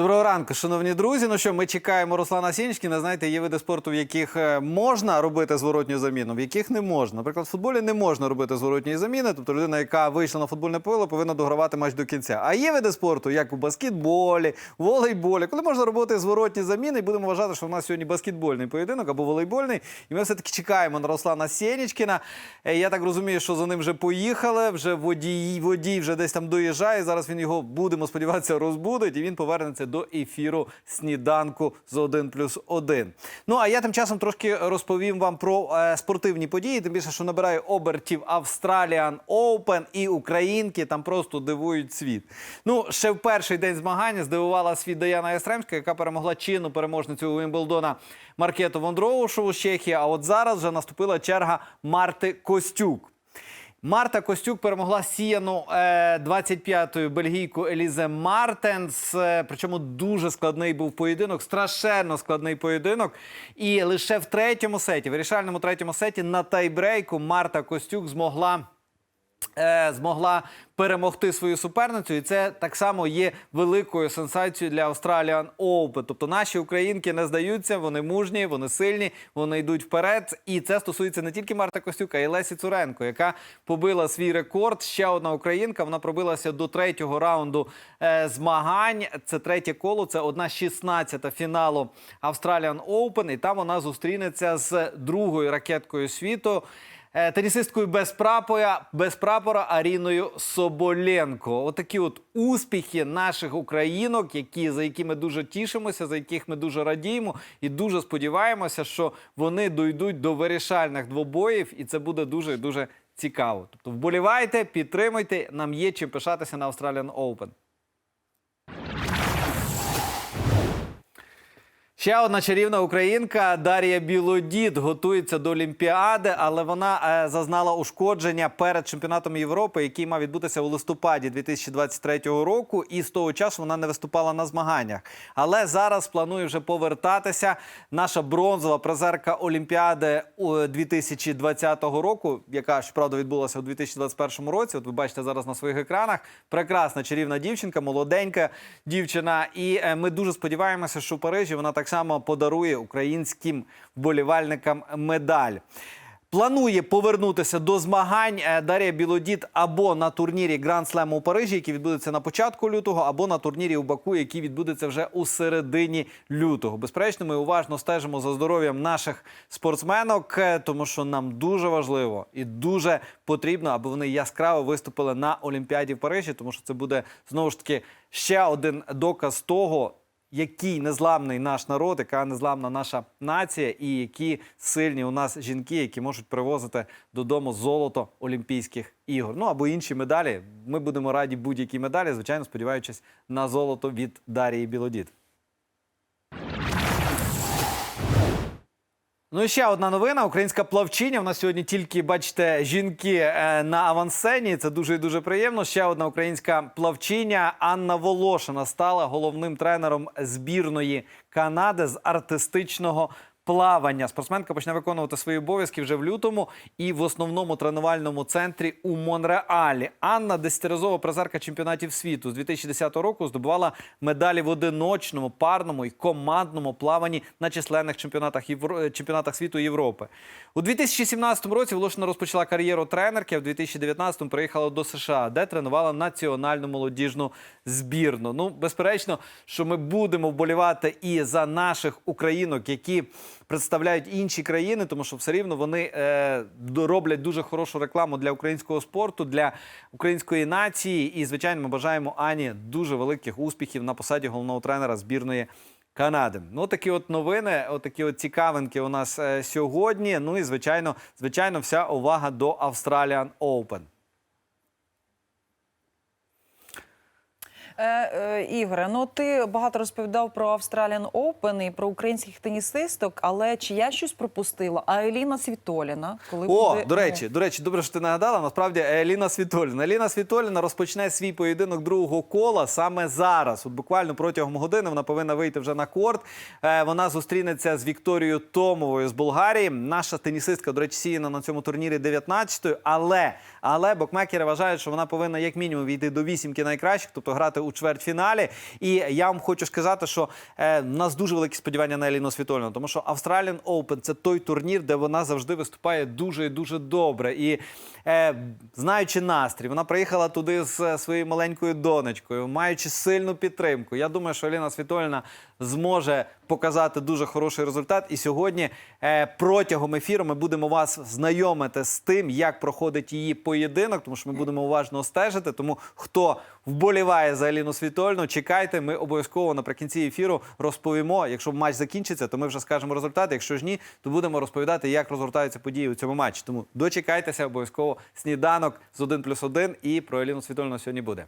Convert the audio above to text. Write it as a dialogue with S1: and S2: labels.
S1: Доброго ранку, шановні друзі. Ну що, ми чекаємо Руслана Сінічкіна. Знаєте, є види спорту, в яких е, можна робити зворотню заміну, в яких не можна. Наприклад, в футболі не можна робити зворотньої заміни. Тобто людина, яка вийшла на футбольне поле, повинна догравати матч до кінця. А є види спорту, як у баскетболі, волейболі, коли можна робити зворотні заміни, і будемо вважати, що в нас сьогодні баскетбольний поєдинок або волейбольний. І ми все-таки чекаємо на Руслана Сєнічкіна. Е, Я так розумію, що за ним вже поїхали. Вже водій, водій вже десь там доїжджає. Зараз він його будемо сподіватися розбудить, і він повернеться до ефіру сніданку з 1 плюс 1. Ну а я тим часом трошки розповім вам про е, спортивні події. Тим більше, що набирає обертів Australian Open і українки там просто дивують світ. Ну ще в перший день змагання здивувала світ Даяна Ястремська, яка перемогла чинну переможницю Уімблдона Маркету Вондроушову з Чехії. А от зараз вже наступила черга Марти Костюк. Марта Костюк перемогла сіяну е, 25-ю бельгійку Елізе Мартенс. Е, причому дуже складний був поєдинок, страшенно складний поєдинок. І лише в третьому сеті, вирішальному третьому сеті на тайбрейку Марта Костюк змогла е, змогла перемогти свою суперницю, і це так само є великою сенсацією для Australian Open. Тобто наші українки не здаються, вони мужні, вони сильні, вони йдуть вперед. І це стосується не тільки Марта Костюка, й Лесі Цуренко, яка побила свій рекорд. Ще одна українка. Вона пробилася до третього раунду е, змагань. Це третє коло. Це одна 16 фіналу Australian Open. І там вона зустрінеться з другою ракеткою світу. Е, Тенісисткою без прапора, без прапора Аріною Соболенко. Отакі от успіхи наших українок, які за які ми дуже тішимося, за яких ми дуже радіємо, і дуже сподіваємося, що вони дійдуть до вирішальних двобоїв, і це буде дуже дуже цікаво. Тобто, вболівайте, підтримуйте. Нам є чим пишатися на Australian Open. Ще одна чарівна українка Дар'я Білодід готується до Олімпіади, але вона е, зазнала ушкодження перед чемпіонатом Європи, який мав відбутися у листопаді 2023 року. І з того часу вона не виступала на змаганнях. Але зараз планує вже повертатися. Наша бронзова призерка Олімпіади 2020 року, яка щоправда відбулася у 2021 році. От ви бачите зараз на своїх екранах. Прекрасна чарівна дівчинка, молоденька дівчина. І е, ми дуже сподіваємося, що в Парижі вона так само подарує українським вболівальникам медаль. Планує повернутися до змагань е, Дар'я Білодід або на турнірі Гранд Слем у Парижі, який відбудеться на початку лютого, або на турнірі у Баку, який відбудеться вже у середині лютого. Безперечно, ми уважно стежимо за здоров'ям наших спортсменок, е, тому що нам дуже важливо і дуже потрібно, аби вони яскраво виступили на Олімпіаді в Парижі, тому що це буде знову ж таки ще один доказ того який незламний наш народ, яка незламна наша нація, і які сильні у нас жінки, які можуть привозити додому золото Олімпійських ігор. Ну або інші медалі. Ми будемо раді будь-якій медалі, звичайно, сподіваючись на золото від Дарії Білодід. Ну і ще одна новина. Українська плавчиня. У нас сьогодні тільки бачите жінки е, на авансцені. Це дуже і дуже приємно. Ще одна українська плавчиня Анна Волошина стала головним тренером збірної Канади з артистичного. Плавання спортсменка почне виконувати свої обов'язки вже в лютому і в основному тренувальному центрі у Монреалі. Анна десятиразова призерка чемпіонатів світу з 2010 року здобувала медалі в одиночному, парному і командному плаванні на численних чемпіонатах Євро... чемпіонатах світу Європи. У 2017 році Волошина розпочала кар'єру тренерки. а В 2019 приїхала до США, де тренувала національну молодіжну збірну. Ну, безперечно, що ми будемо вболівати і за наших українок, які представляють інші країни, тому що все рівно вони е, роблять дуже хорошу рекламу для українського спорту, для української нації. І, звичайно, ми бажаємо Ані дуже великих успіхів на посаді головного тренера збірної. Канади. Ну, такі от новини, от такі от цікавинки у нас е, сьогодні. Ну і звичайно, звичайно, вся увага до Australian Open.
S2: Е, е, Ігоре, ну ти багато розповідав про Australian Open і про українських тенісисток, але чи я щось пропустила? А Еліна Світоліна, коли
S1: О,
S2: буде,
S1: до речі, до речі, добре, що ти нагадала. Насправді Еліна Світоліна. Еліна Світоліна розпочне свій поєдинок другого кола саме зараз. От буквально протягом години вона повинна вийти вже на корт. Е, вона зустрінеться з Вікторією Томовою з Болгарії. Наша тенісистка, до речі, сіяна на цьому турнірі 19-ю. Але, але бокмекери вважають, що вона повинна як мінімум війти до вісімки найкращих, тобто грати у чвертьфіналі. І я вам хочу сказати, що е, у нас дуже великі сподівання на Еліну Світольну, тому що Australian Open – це той турнір, де вона завжди виступає дуже і дуже добре. І е, знаючи настрій, вона приїхала туди з е, своєю маленькою донечкою, маючи сильну підтримку. Я думаю, що Еліна Світольна зможе показати дуже хороший результат. І сьогодні е, протягом ефіру ми будемо вас знайомити з тим, як проходить її поєдинок, тому що ми будемо уважно стежити. Тому хто вболіває за Еліну Світольну, чекайте. Ми обов'язково наприкінці ефіру розповімо. Якщо матч закінчиться, то ми вже скажемо результати. Якщо ж ні, то будемо розповідати, як розгортаються події у цьому матчі. Тому дочекайтеся обов'язково сніданок з 1 плюс 1 і про Еліну Світольну сьогодні буде.